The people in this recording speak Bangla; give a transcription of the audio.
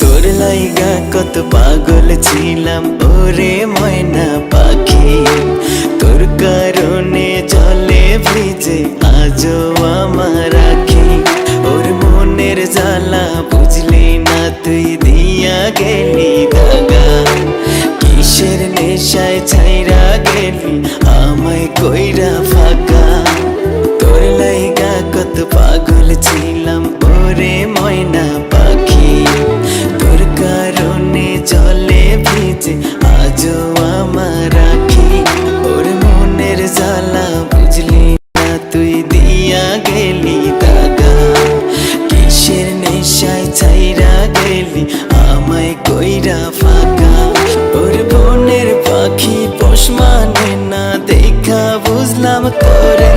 তোর লাইগা কত পাগল ছিলাম ওরে ময়না পাখি তোর কারণে জলে ভিজে আজও আমার আখি ওর মনের জ্বালা বুঝলি না তুই দিয়া গেলি দাগা কিসের নেশায় ছাইরা গেলি আমায় কইরা ফাঁকা ভিজে আজও আমার আখি। ওর মনের জ্বালা বুঝলি না, তুই দিয়া গেলি দাগা। কিসের নেশায় ছাইরা গেলি, আমায় কইরা ফাঁকা। ওর বনের পাখি পোষ মানে না, দেখা বুঝলাম করে।